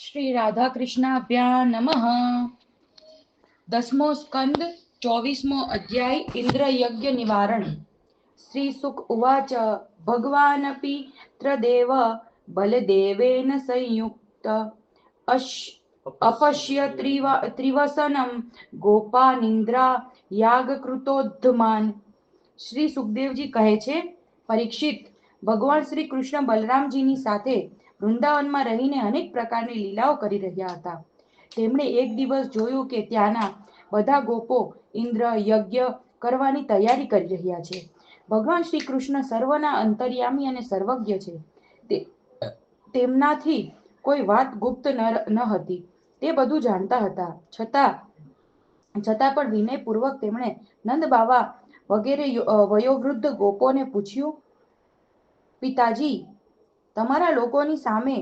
શ્રી રાધા કૃષ્ણાભ્યા નમઃ. દસમો સ્કંદ, ચોવીસમો અધ્યાય ઇન્દ્ર યજ્ઞ નિવારણ. શ્રી સુખ ઉવાચ, ભગવાનપી ત્રદેવ, બલદેવેન સંયુક્ત. અશ, અપશ્ય ત્રિવ, ત્રિવસનમ યાગ કૃતોધમાન શ્રી સુખદેવજી કહે છે, પરીક્ષિત, ભગવાન શ્રી કૃષ્ણ બલરામજીની સાથે વૃંદાવનમાં રહીને અનેક પ્રકારની લીલાઓ કરી રહ્યા હતા. તેમણે એક દિવસ જોયું કે ત્યાંના બધા ગોપો ઇન્દ્ર, યજ્ઞ કરવાની તૈયારી કરી રહ્યા છે. ભગવાન શ્રી કૃષ્ણ સર્વના અંતર્યામી અને સર્વજ્ઞ છે. તેમનાથી કોઈ વાત ગુપ્ત ન હતી. તે બધું જાણતા હતા. છતાં છતાં પણ વિનયપૂર્વક તેમણે નંદ બાવા વગેરે વયોવૃદ્ધ ગોપોને પૂછ્યું, પિતાજી તમારા લોકોની સામે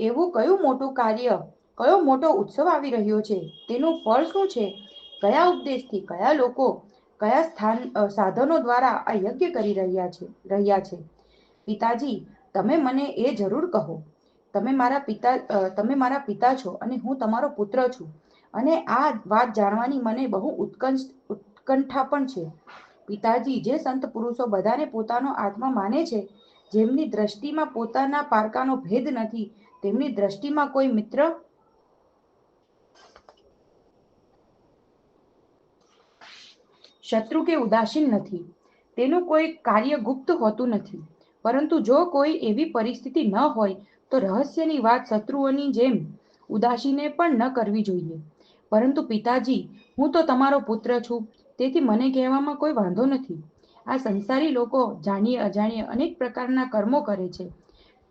એવું કયું મોટું કાર્ય, કયો મોટો ઉત્સવ આવી રહ્યો છે? તેનું ફળ શું છે? કયા ઉપદેશથી કયા લોકો કયા સ્થાન સાધનો દ્વારા આ યજ્ઞ કરી રહ્યા છે રહ્યા છે? પિતાજી, તમે મને એ જરૂર કહો. તમે મારા પિતા તમે મારા પિતા છો અને હું તમારો પુત્ર છું. અને આ વાત જાણવાની મને બહુ ઉત્કંઠ ઉત્કંઠા પણ છે. પિતાજી, જે સંત પુરુષો બધાને પોતાનો આત્મા માને છે જેમની દ્રષ્ટિમાં પોતાના પારકાનો ભેદ નથી, તેમની દ્રષ્ટિમાં કોઈ મિત્ર? શત્રુ કે ઉદાસીન નથી, તેનું કોઈ કાર્ય ગુપ્ત હોતું નથી. પરંતુ જો કોઈ એવી પરિસ્થિતિ ન હોય, તો રહસ્યની વાત શત્રુઓની જેમ ઉદાસીને પણ ન કરવી જોઈએ. પરંતુ પિતાજી, હું તો તમારો પુત્ર છું, તેથી મને કહેવામાં કોઈ વાંધો નથી. આ સંસારી લોકો જાણીએ, અજાણીએ અનેક પ્રકારના કર્મો કરે છે.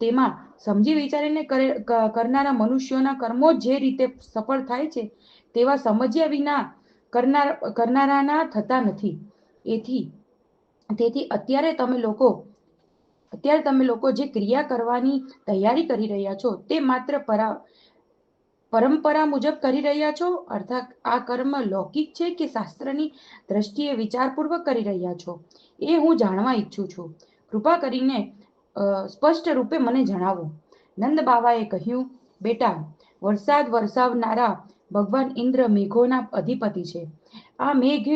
તેમાં સમજી વિચારીને કરનારા મનુષ્યોના કર્મો જે રીતે સફળ થાય છે, તેવા સમજ્યા વિના કરનાર, કરનારાના થતા નથી. એથી, તેથી અત્યારે તમે લોકો, અત્યારે તમે લોકો જે ક્રિયા કરવાની તૈયારી કરી રહ્યા છો, તે માત્ર પરા પરંપરા મુજબ કરી રહ્યા છો? અર્થાત આ કર્મ લૌકિક છે કે શાસ્ત્રની દ્રષ્ટિએ વિચારપૂર્વક કરી રહ્યા છો? એ હું જાણવા ઈચ્છું છું. કૃપા કરીને સ્પષ્ટ રૂપે મને જણાવો. નંદ બાવાએ કહ્યું, બેટા, વરસાદ વરસાવનારા ભગવાન ઇન્દ્ર મેઘોના અધિપતિ છે. આ મેઘ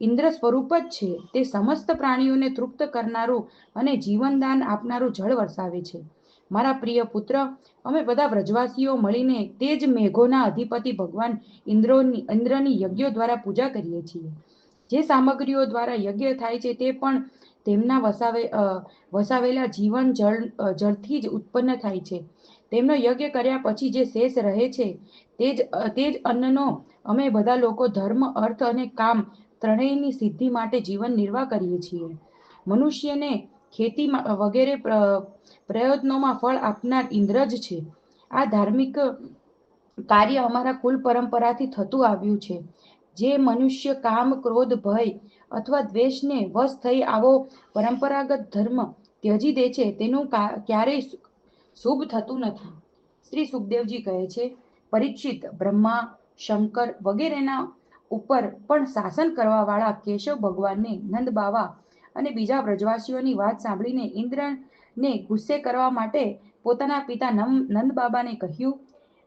ઇન્દ્ર સ્વરૂપ જ છે. તે સમસ્ત પ્રાણીઓને તૃપ્ત કરનારું અને જીવનદાન આપનારું જળ વરસાવે છે. મારા પ્રિય પુત્ર, અમે બધા વ્રજવાસીઓ મળીને તે જ મેઘોના અધિપતિ ભગવાન ઇન્દ્રોની, ઇન્દ્રની યજ્ઞો દ્વારા પૂજા કરીએ છીએ. જે સામગ્રીઓ દ્વારા યજ્ઞ થાય છે તે પણ તેમના વસાવે વસાવેલા જીવન જળ જળથી જ ઉત્પન્ન થાય છે. તેમનો યજ્ઞ કર્યા પછી જે શેષ રહે છે તે જ તે જ અન્નનો અમે બધા લોકો ધર્મ, અર્થ અને કામ ત્રણેયની સિદ્ધિ માટે જીવન નિર્વાહ કરીએ છીએ. મનુષ્યને ખેતી વગેરે પ્રયત્નોમાં ફળ આપનાર ઇન્દ્ર જ છે. આ ધાર્મિક કાર્ય અમારા કુલ પરંપરાથી થતું આવ્યું છે. જે મનુષ્ય કામ, ક્રોધ, ભય અથવા દ્વેષને વશ થઈ આવો પરંપરાગત ધર્મ ત્યજી દે છે, તેનું ક્યારેય શુભ થતું નથી. શ્રી સુખદેવજી કહે છે પરીક્ષિત બ્રહ્મા, શંકર વગેરેના ઉપર પણ શાસન કરવા વાળા કેશવ ભગવાનને નંદ બાવા અને બીજા વ્રજવાસીઓની વાત સાંભળીને ઇન્દ્રને ગુસ્સે કરવા માટે પોતાના પિતા નંદ બાબાને કહ્યું,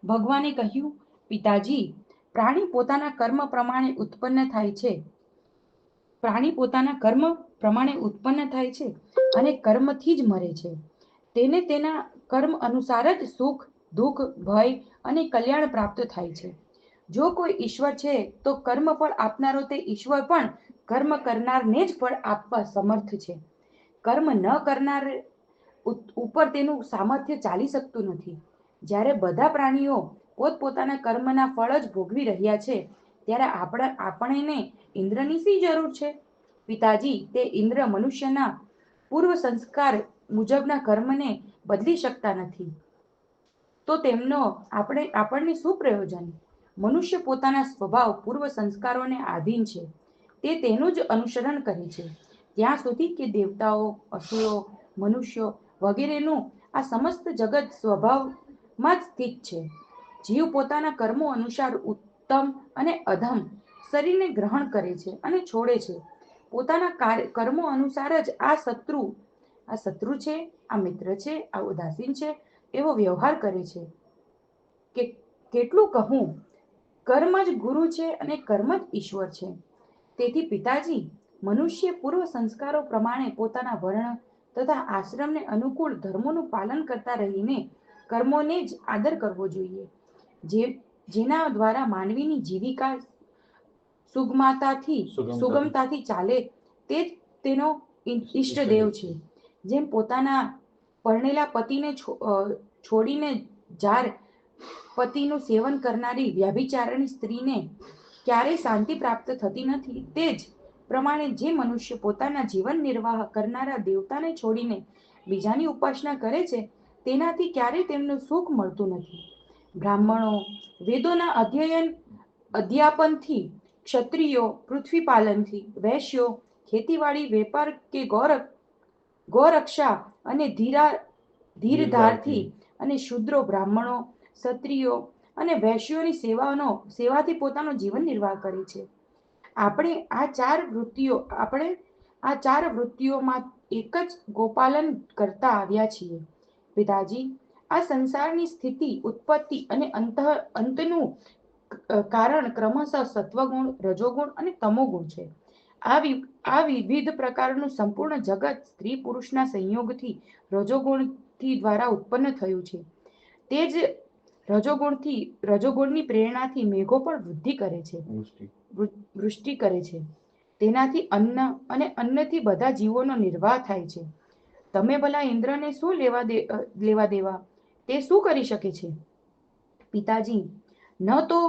ભગવાને કહ્યું, પિતાજી, પ્રાણી પોતાના કર્મ પ્રમાણે ઉત્પન્ન થાય છે. પ્રાણી પોતાના કર્મ પ્રમાણે ઉત્પન્ન થાય છે અને કર્મથી જ મરે છે. તેને તેના કર્મ અનુસાર જ સુખ, દુઃખ, ભય અને કલ્યાણ પ્રાપ્ત થાય છે. જો કોઈ ઈશ્વર છે, તો કર્મ ફળ આપનારો તે ઈશ્વર પણ કર્મ કરનારને જ ફળ આપવા સમર્થ છે. કર્મ ન કરનાર ઉપર તેનું સામર્થ્ય ચાલી શકતું નથી. જ્યારે બધા પ્રાણીઓ પોતપોતાના કર્મના ફળ જ ભોગવી રહ્યા છે, ત્યારે આપણે, આપણને ઇન્દ્રની શી જરૂર છે? પિતાજી, તે ઇન્દ્ર મનુષ્યના પૂર્વ સંસ્કાર મુજબના કર્મને બદલી શકતા નથી. તો તેમનો આપણે, આપણને શું પ્રયોજન? મનુષ્ય પોતાના સ્વભાવ પૂર્વ સંસ્કારોને આધીન છે. તે તેનું જ અનુસરણ કરે છે. ત્યાં સુધી કે દેવતાઓ, અસુરો, મનુષ્યો વગેરેનું આ સમસ્ત જગત સ્વભાવમાં જ સ્થિત છે. જીવ પોતાના કર્મો અનુસાર ઉત્તમ અને અધમ શરીરને ગ્રહણ કરે છે અને છોડે છે. પોતાના કર્મો અનુસાર જ આ શત્રુ આ શત્રુ છે, આ મિત્ર છે, આ ઉદાસીન છે, એવો વ્યવહાર કરે છે. કે, કેટલું કહું, કર્મ જ ગુરુ છે અને કર્મ જ ઈશ્વર છે. તેથી પિતાજી મનુષ્ય પૂર્વ સંસ્કારો પ્રમાણે પોતાના વર્ણ તથા આશ્રમને અનુકૂળ ધર્મોનું પાલન કરતા રહીને કર્મોને જ આદર કરવો જોઈએ. જે જેના દ્વારા માનવીની જીવિકા સુગમતાથી. સુગમતાથી. ચાલે તે જ તેનો ઈષ્ટદેવ છે. જેમ પોતાના પરણેલા પતિને છોડીને જાર પતિનું સેવન કરનારી વ્યભિચારણી સ્ત્રીને ક્યારેય શાંતિ પ્રાપ્ત થતી નથી તે જ પ્રમાણે જે મનુષ્ય પોતાના જીવન નિર્વાહ કરનારા દેવતાને છોડીને બીજાની ઉપાસના કરે છે તેનાથી ક્યારેય તેમનું સુખ મળતું નથી. બ્રાહ્મણો વેદોના અધ્યયન અધ્યાપનથી ક્ષત્રિયો પૃથ્વી પાલનથી વૈશ્યો ખેતીવાડી વેપાર કે ગૌરક ગૌરક્ષા અને ધીરા ધીરધારથી અને શુદ્રો બ્રાહ્મણો ક્ષત્રિયો અને વૈશ્યોની સેવાનો, સેવાથી પોતાનો જીવન નિર્વાહ કરે છે. આપણે આ ચાર વૃત્તિઓ, આપણે આ ચાર વૃત્તિઓમાં એક જ ગોપાલન કરતા આવ્યા છીએ. પિતાજી, આ સંસારની સ્થિતિ, ઉત્પત્તિ અને અંત, અંતનું કારણ ક્રમશઃ સત્વગુણ, રજોગુણ અને તમોગુણ છે. આ વિવિધ પ્રકારનું સંપૂર્ણ જગત સ્ત્રી પુરુષના સંયોગથી, રજોગુણથી દ્વારા ઉત્પન્ન થયું છે. તે જ રજોગુણથી રજોગુણની પ્રેરણાથી મેઘો પણ વૃદ્ધિ કરે છે. વૃષ્ટિ. કરે છે. તેનાથી અન્ન અને અન્નથી બધા જીવોનો નિર્વાહ થાય છે. તમે ભલા ઇન્દ્રને શું લેવા દે લેવા દેવા? તે શું કરી શકે છે? પિતાજી ન તો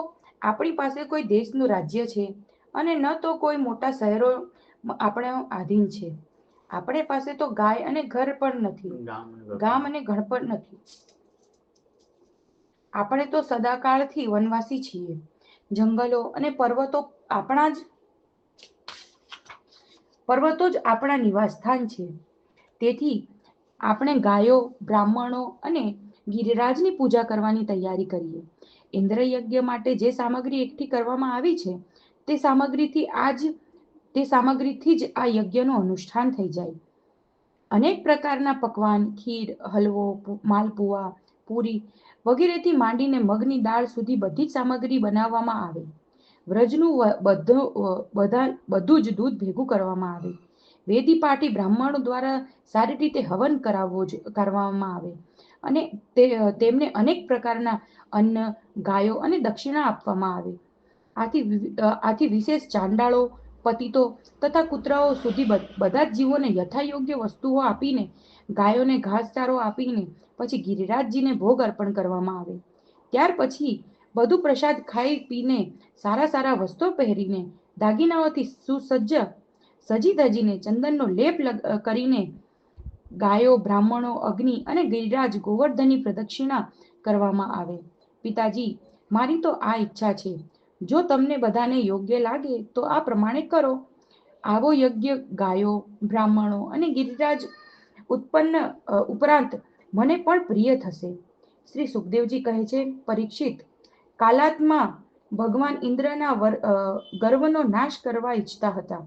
આપણી પાસે કોઈ દેશનું રાજ્ય છે અને ન તો કોઈ મોટા શહેરો આપણે આધીન છે. આપણે પાસે તો ગાય અને ઘર પણ નથી. ગામ અને ગગન. ગામ અને ઘર પણ નથી. આપણે તો સદાકાળથી વનવાસી છીએ. જંગલો અને પર્વતો આપણા જ પર્વતો જ આપણા નિવાસસ્થાન છે. તેથી આપણે ગાયો, બ્રાહ્મણો અને ગિરિરાજની પૂજા કરવાની તૈયારી કરીએ. ઇન્દ્રયજ્ઞ માટે જે સામગ્રી એકઠી કરવામાં આવી છે, તે સામગ્રીથી આજ તે સામગ્રીથી જ આ યજ્ઞનું અનુષ્ઠાન થઈ જાય. અનેક પ્રકારના પકવાન, ખીર, હલવો માલપુઆ પૂરી વગેરેથી માંડીને મગની દાળ સુધી બધી જ સામગ્રી બનાવવામાં આવે. વ્રજનું બધું બધા જ દૂધ ભેગું કરવામાં આવે. વેદી પાટી બ્રાહ્મણો દ્વારા સારી રીતે હવન કરાવવો કરવામાં આવે. અને તેમને અનેક પ્રકારના અન્ન, ગાયો અને દક્ષિણા આપવામાં આવે. આથી આથી વિશેષ ચાંડાળો, પતિતો તથા કૂતરાઓ સુધી બધા જ જીવોને યથાયોગ્ય વસ્તુઓ આપીને ગાયોને ઘાસચારો આપીને પછી ગિરિરાજજીને ભોગ અર્પણ કરવામાં આવે. ત્યાર પછી બધું પ્રસાદ ખાઈ પીને સારા સારા વસ્ત્રો પહેરીને દાગીનાઓથી સુસજ્જ સજી ધજીને ચંદનનો લેપ કરીને ગાયો, બ્રાહ્મણો, અગ્નિ અને ગિરિરાજ ગોવર્ધનની પ્રદક્ષિણા કરવામાં આવે. પિતાજી, મારી તો આ ઈચ્છા છે. જો તમને બધાને યોગ્ય લાગે તો આ પ્રમાણે કરો. આવો યજ્ઞ ગાયો, બ્રાહ્મણો અને ગિરિરાજ ઉત્પન્ન ઉપરાંત મને પણ પ્રિય થશે. શ્રી સુખદેવજી કહે છે, પરીક્ષિત, કાલાત્મા ભગવાન ઇન્દ્રના ગર્વનો નાશ કરવા ઈચ્છતા હતા.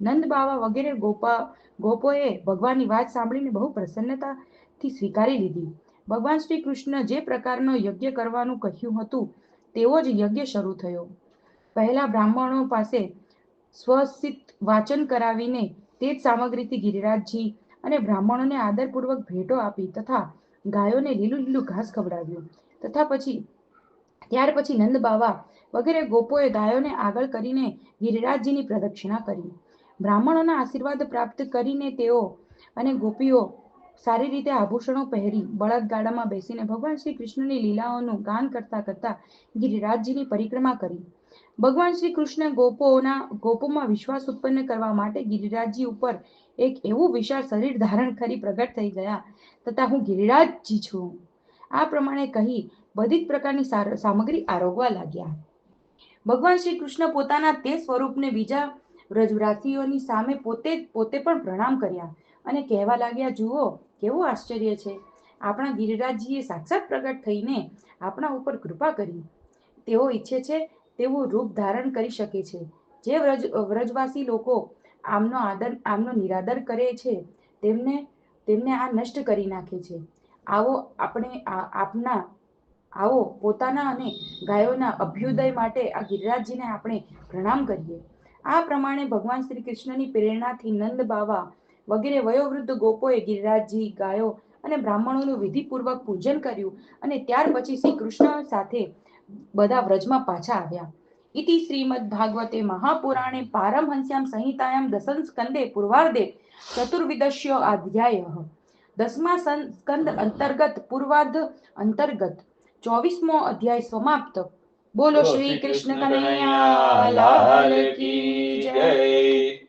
નંદ બાવા વગેરે ગોપા, ગોપોએ ભગવાનની વાત સાંભળીને બહુ પ્રસન્નતાથી સ્વીકારી લીધી. ભગવાન શ્રી કૃષ્ણ જે પ્રકારનો યજ્ઞ કરવાનું કહ્યું હતું, તેવો જ યજ્ઞ શરૂ થયો. પહેલા બ્રાહ્મણો પાસે સ્વસિત વાચન કરાવીને તે જ સામગ્રીથી ગિરિરાજજી અને બ્રાહ્મણોને આદરપૂર્વક ભેટો આપી તથા ગાયોને લીલું લીલું ઘાસ ખવડાવ્યું. તથા પછી, ત્યાર પછી નંદ બાવા વગેરે ગોપોએ ગાયોને આગળ કરીને ગિરિરાજજીની પ્રદક્ષિણા કરી. બ્રાહ્મણોના આશીર્વાદ પ્રાપ્ત કરીને તેઓ અને ગોપીઓ સારી રીતે આભૂષણો પહેરી બળદગાડામાં બેસીને ભગવાન શ્રી કૃષ્ણની લીલાઓનું ગાન કરતા કરતા ગિરિરાજજીની પરિક્રમા કરી. ભગવાન શ્રી કૃષ્ણ ગોપોના, ગોપોમાં વિશ્વાસ ઉત્પન્ન કરવા માટે ગિરિરાજજી ઉપર એક એવું વિશાળ શરીર ધારણ કરી પ્રગટ થઈ ગયા તથા હું ગિરિરાજજી છું. આ પ્રમાણે કહી બધી જ પ્રકારની સામગ્રી આરોગવા લાગ્યા. ભગવાન શ્રી કૃષ્ણ પોતાના તે સ્વરૂપને બીજા વ્રજવ્રાસીઓની સામે પોતે પોતે પણ પ્રણામ કર્યા અને કહેવા લાગ્યા, જુઓ, કેવું આશ્ચર્ય છે. આપણા ગિરિરાજજીએ સાક્ષાત પ્રગટ થઈને આપણા ઉપર કૃપા કરી. તેઓ ઈચ્છે છે તેવું રૂપ ધારણ કરી શકે છે. જે વ્રજ, વ્રજવાસી લોકો આમનો આદર, આમનો નિરાદર કરે છે, તેમને તેમને આ નષ્ટ કરી નાખે છે. આવો આપણે આપના, આવો પોતાના અને ગાયોના અભ્યુદય માટે આ ગિરિરાજજીને આપણે પ્રણામ કરીએ. આ પ્રમાણે ભગવાન શ્રી કૃષ્ણની પ્રેરણાથી નંદ બાવા વગેરે વયોવૃદ્ધ ગોપોએ ગિરિરાજજી, ગાયો અને બ્રાહ્મણોનું વિધિપૂર્વક પૂજન કર્યું અને ત્યાર પછી શ્રી કૃષ્ણ સાથે બધા વ્રજમાં પાછા આવ્યા. ઇતિ શ્રીમદ ભાગવતે મહાપુરાણે પારમહંસ્યામ સંહિતાયામ દસમ સ્કંદે પૂર્વાર્ધે ચતુર્વિદશ્ય અધ્યાય દસમા સ્કંદ અંતર્ગત પૂર્વાર્ધ અંતર્ગત. ચોવીસમો અધ્યાય સમાપ્ત. બોલો શ્રી કૃષ્ણ કનૈયા લાલ કી જય. જય.